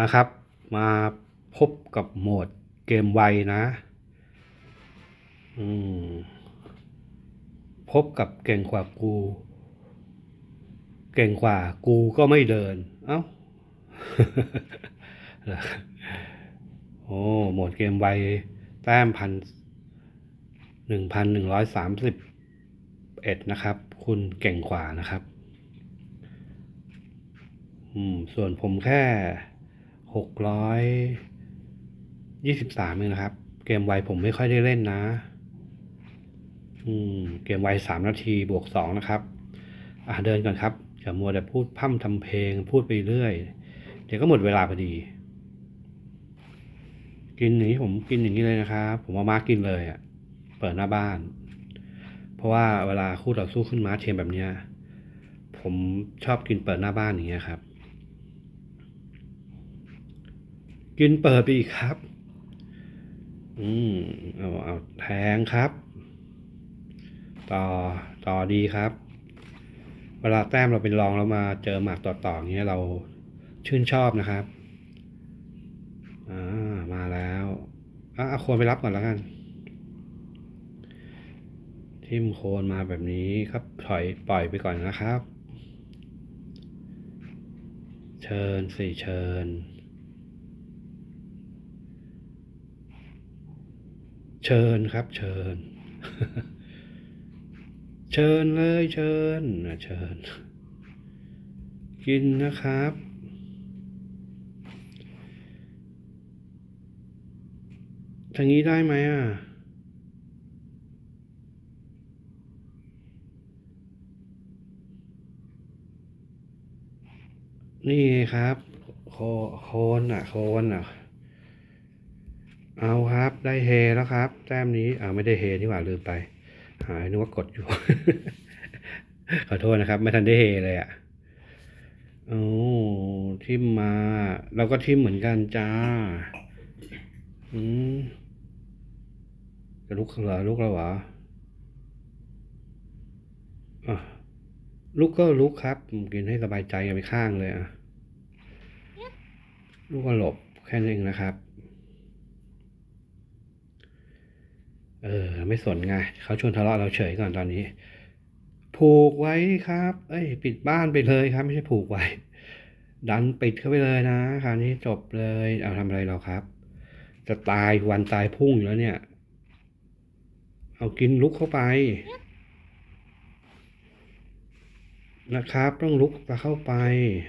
มาครับ มาพบกับโหมดเกมไวนะพบกับเก่งกว่ากู เก่งกว่ากูก็ไม่เดิน เอ้าโอ้โหมดเกมไวแต้มพันหนึ่งพันหนึ่งร้อยสามสิบเอ็ดนะครับ คุณเก่งกว่านะครับ อืม ส่วนผมแค่ หกร้อยยี่สิบสามเองนะครับ เกมไวผมไม่ค่อยได้เล่นนะ อืม เกมไวสามนาทีบวกสองนะครับ อะเดินก่อนครับอย่ามัวแต่พูดพร่ำทำเพลงพูดไปเรื่อย เดี๋ยวก็หมดเวลาพอดี กินอย่างนี้ผมกินอย่างนี้เลยนะครับ ผมเอามากินเลยอะ่ะ เปิดหน้าบ้าน เพราะว่าเวลาคู่ต่อสู้ขึ้นม้าเทียมแบบเนี้ย ผมชอบกินเปิดหน้าบ้านอย่างเงี้ยครับ กินเปิดไปอีกครับ อืมเอาเอาแทงครับ ต่อต่อดีครับ เวลาแต้มเราเป็นรองแล้วมาเจอหมากต่อต่ออย่างเงี้ยเราชื่นชอบนะครับ อ่า มาแล้วอะเอาโคนไปรับก่อนแล้วกัน ทิมโคนมาแบบนี้ครับ ถอยปล่อยไปก่อนนะครับ เชิญสี่เชิญ เชิญครับ เชิญ เชิญเลยเชิญนะเชิญ กินนะครับ ทางนี้ได้ไหมอะนี่ไงครับโคโคนอะ โคนอะ เอาครับได้เฮแล้วครับ แต้มนี้อ่าไม่ได้เฮนี่หว่าลืมไป หายนึกว่ากดอยู่ ขอโทษนะครับ ไม่ทันได้เฮเลยอะโอ้ทิมมา เราก็ทิมเหมือนกันจ้า อืมจะลุกเหรอลุกแล้วเหรออะลุกก็ลุกครับกินให้สบายใจกันไปข้างเลยอะลุกก็หลบแค่นั้นเองนะครับ เออ ไม่สนไงเขาชวนทะเลาะเราเฉยก่อนตอนนี้ ผูกไว้ครับ เอ้ย ปิดบ้านไปเลยครับ ไม่ใช่ผูกไว้ ดันปิดเข้าไปเลยนะคราวนี้จบเลย เอาทำอะไรเราครับ จะตายวันตายพุ่งอยู่แล้วเนี่ย เอากินลุกเข้าไป นะครับ ต้องลุกเข้าไป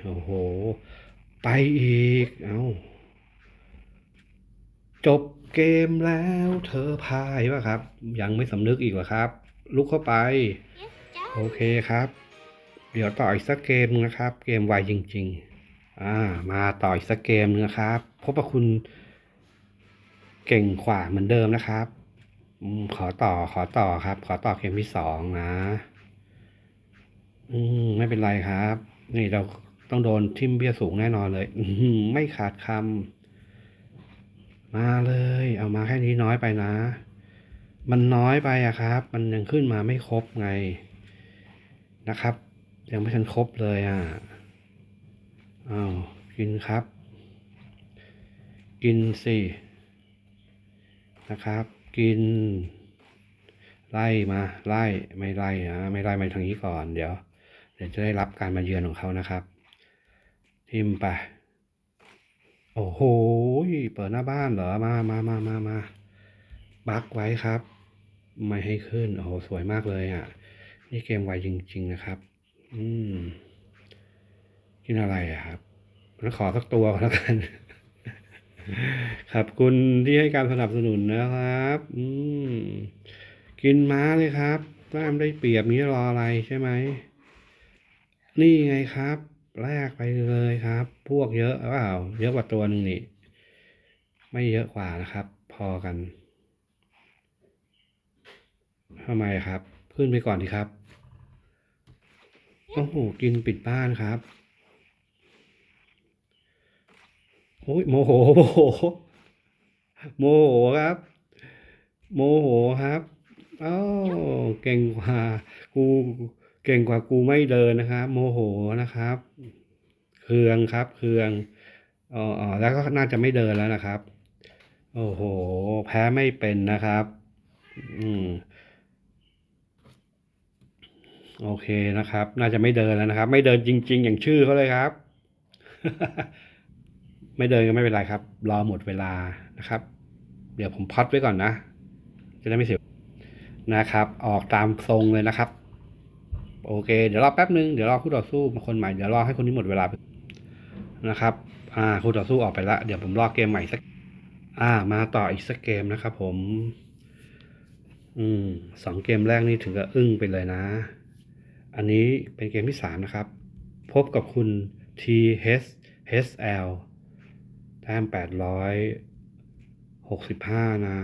โอ้โห ไปอีก เอา จบเกมแล้วเธอพายป่ะครับ ยังไม่สำนึกอีกเหรอครับ ลุกเข้าไป โอเคครับ เดี๋ยวต่ออีกสักเกมนึงนะครับ เกมไวจริง ๆ อ่า มาต่ออีกสักเกมนึงนะครับพบว่าคุณ เก่งขวาเหมือนเดิมนะครับอมขอต่อขอต่อครับ ขอต่อเกมที่สองนะ อืมไม่เป็นไรครับ นี่เราต้องโดนทิมเบี้ยสูงแน่นอนเลยอืมไม่ขาดคำ มาเลย เอามาแค่นี้น้อยไปนะ มันน้อยไปอะครับ มันยังขึ้นมาไม่ครบไงนะครับ ยังไม่ทันครบเลยอะอ้าวกินครับ กินสินะครับ กิน ไล่มาไล่ไม่ไล่นะไม่ไล่มาทางนี้ก่อนเดี๋ยว เดี๋ยวจะได้รับการมาเยือนของเขานะครับ ทิมไป โอ้โห เปิดหน้าบ้านเหรอ มามามามามาบักไว้ครับ ไม่ให้ขึ้น โอ้โห สวยมากเลยอะ นี่เกมไวจริง ๆ นะครับ อืม กินอะไรอะครับแล้วขอสักตัวแล้วกัน ขอบคุณที่ให้การสนับสนุนนะครับ อืม กินม้าเลยครับแต้มได้เปรียบนี้รออะไรใช่ไหม นี่ไงครับ แลกไปเลยครับ พวกเยอะเปล่าเยอะกว่าตัวหนึ่งนี่ ไม่เยอะกว่านะครับ พอกันทำไมครับ ขึ้นไปก่อนดีครับโอ้โหกินปิดบ้านครับโอ้ยโมโหโมโหโมโหครับ โมโหครับอ้าวเก่งกว่ากู เก่งกว่ากูไม่เดินนะครับ โมโหนะครับเคืองครับเคืองอ๋ออ๋อแล้วก็น่าจะไม่เดินแล้วนะครับ โอ้โห แพ้ไม่เป็นนะครับ อืมโอเคนะครับ น่าจะไม่เดินแล้วนะครับ ไม่เดินจริง ๆ อย่างชื่อเขาเลยครับ ไม่เดินก็ไม่เป็นไรครับ รอหมดเวลานะครับ เดี๋ยวผมพัดไว้ก่อนนะ จะได้ไม่เสียนะครับ ออกตามทรงเลยนะครับ โอเค เดี๋ยวรอแป๊บนึง เดี๋ยวรอคู่ต่อสู้มาคนใหม่ เดี๋ยวรอให้คนนี้หมดเวลาไปนะครับ อ่า คู่ต่อสู้ออกไปละ เดี๋ยวผมรอเกมใหม่สัก อ่า มาต่ออีกสักเกมนะครับผม อืม สองเกมแรกนี่ถึงกับอึ้งไปเลยนะ อันนี้เป็นเกมที่สามนะครับ พบกับคุณ T H S L แต้มแปดร้อยหกสิบห้านะ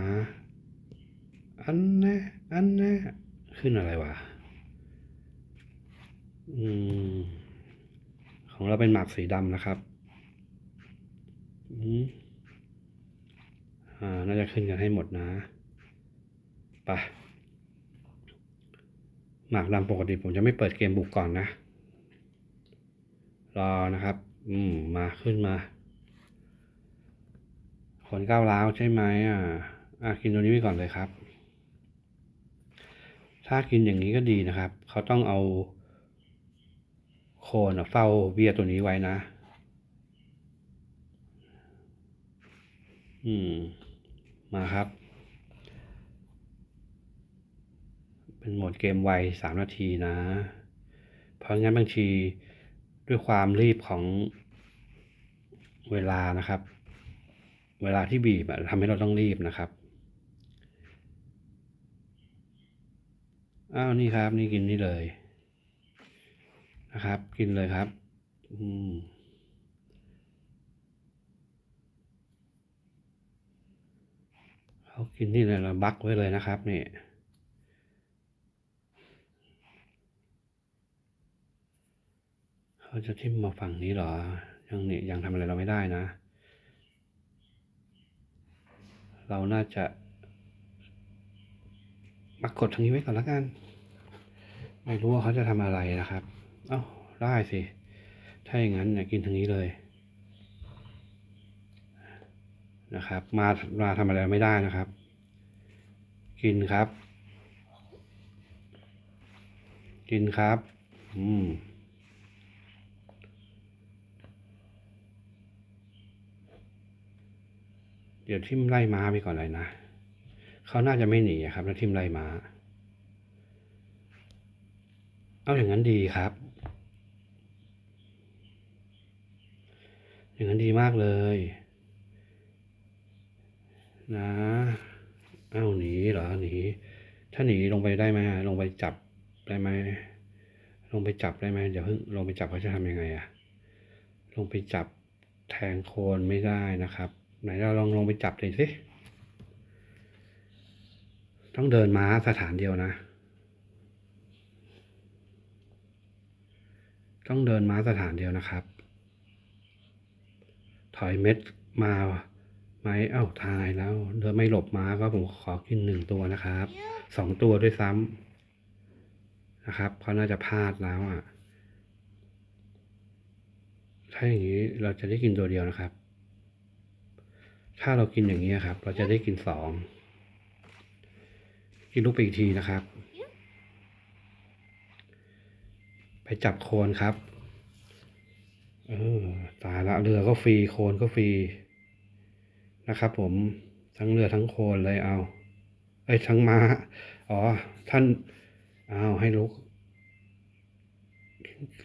อันน่อันน่ขึ้นอะไรวะ อืมของเราเป็นหมากสีดำนะครับอืมอ่า น่าจะขึ้นกันให้หมดนะไปหมากดำปกติผมจะไม่เปิดเกมบุกก่อนนะ รอนะครับ อืม มาขึ้นมาขนก้าวร้าวใช่ไหมอะ อะกินตัวนี้ไปก่อนเลยครับ ถ้ากินอย่างนี้ก็ดีนะครับ เขาต้องเอา โคนเฝ้าเบียตัวนี้ไว้นะ อืม มาครับ เป็นโหมดเกมไวสามนาทีนะ เพราะงั้นบางทีด้วยความรีบของเวลานะครับ เวลาที่บีบทำให้เราต้องรีบนะครับ อ้าว นี่ครับ นี่กินนี่เลย นะครับ กินเลยครับ อืมเขากินนี่เลยเราบักไว้เลยนะครับนี่เขาจะทิ่มมาฝั่งนี้เหรอ ยังนี่ยังทำอะไรเราไม่ได้นะ เราน่าจะมากดทางนี้ไว้ก่อนล้วกัน ไม่รู้ว่าเขาจะทำอะไรนะครับ เอ้าได้สิ ถ้าอย่างนั้นเนี่ยกินทางนี้เลย นะครับ มามาทำอะไรไม่ได้นะครับ กินครับ กินครับ อืมเดี๋ยวทิมไล่ม้าไปก่อนเลยนะ เขาน่าจะไม่หนีครับถ้าทิมไล่ม้า เอาอย่างนั้นดีครับ อย่างนั้นดีมากเลย นะเอ้าหนีเหรอหนีถ้าหนีลงไปได้ไหมลงไปจับได้ไหมลงไปจับได้ไหมเดี๋ยวเพิ่งลงไปจับเขาจะทำยังไงอะลงไปจับแทงโคนไม่ได้นะครับ ไหนเราลองลงไปจับเลยสิต้องเดินม้าสถานเดียวนะ ต้องเดินม้าสถานเดียวนะครับ ถอยเม็ดมาไหมเอ้าทายแล้วเดินไม่หลบม้าก็ผมขอกินหนึ่งตัวนะครับสองตัวด้วยซ้ำนะครับเขาน่าจะพลาดแล้วอะ ถ้าอย่างนี้เราจะได้กินตัวเดียวนะครับ ถ้าเรากินอย่างนี้ครับ เราจะได้กินสองกินลูกไปอีกทีนะครับ ไปจับโคนครับ เออตายละเรือก็ฟรีโคนก็ฟรีนะครับ ผมทั้งเรือทั้งโคนเลยเอาเอ้ยทั้งม้าอ๋อ ท่านเอาให้ลุก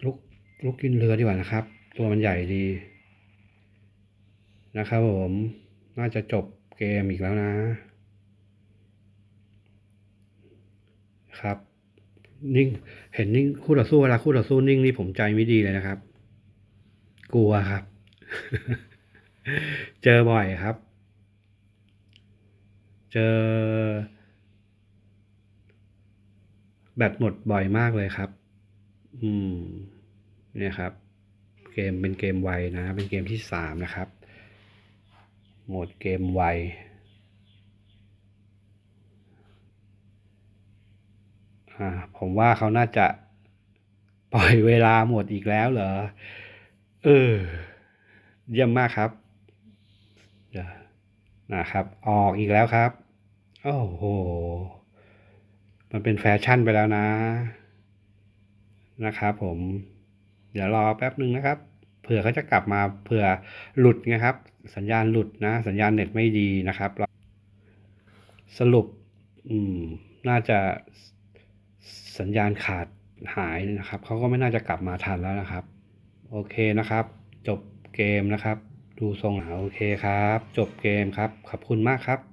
ลุกลุกกินเรือดีกว่านะครับ ตัวมันใหญ่ดี นะครับผมน่าจะจบเกมอีกแล้วนะครับ นิ่ง เห็นนิ่งคู่ต่อสู้เวลาคู่ต่อสู้นิ่งนี่ผมใจไม่ดีเลยนะครับ กลัวครับ เจอบ่อยครับ เจอ แบตหมดบ่อยมากเลยครับ อืม เนี่ยครับ เกมเป็นเกมไวนะ เป็นเกมที่สามนะครับ โหมดเกมไวอ่าผมว่าเขาน่าจะปล่อยเวลาหมดอีกแล้วเหรอ เออ เยี่ยมมากครับเดี๋ยนะครับ ออกอีกแล้วครับ โอ้โห มันเป็นแฟชั่นไปแล้วนะ นะครับผม เดี๋ยวรอแป๊บหนึ่งนะครับ เผื่อเขาจะกลับมา เผื่อหลุดไงครับ สัญญาณหลุดนะ สัญญาณเน็ตไม่ดีนะครับ สรุป อืม น่าจะสัญญาณขาดหายนะครับ เขาก็ไม่น่าจะกลับมาทันแล้วนะครับ โอเคนะครับ จบเกมนะครับ ดูทรงหาโอเคครับ จบเกมครับ ขอบคุณมากครับ